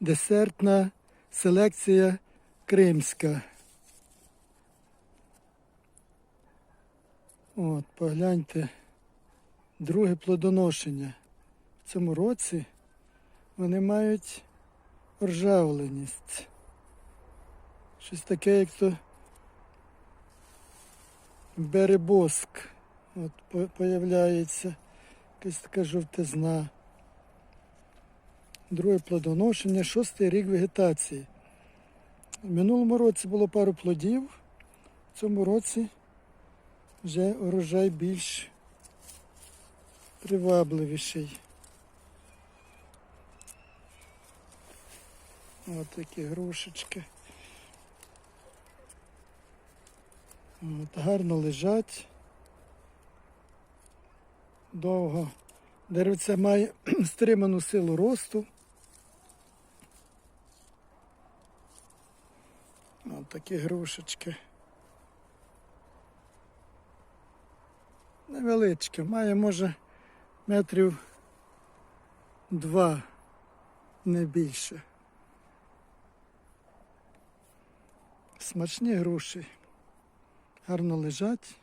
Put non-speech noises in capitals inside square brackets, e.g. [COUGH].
десертна селекція кримська. От, погляньте, друге плодоношення. В цьому році вони мають ржавленість. Щось таке, як то беребоск. От по- появляється якась така жовтизна. Друге плодоношення, шостий рік вегетації. В минулому році було пару плодів, в цьому році вже урожай більш привабливіший. Ось такі грушечки. От, гарно лежать. Довго. Деревце має [CLEARS THROAT] стриману силу росту. Ось такі грушечки. Невеличке, має може метрів два, не більше. Смачні груші. Гарно лежать.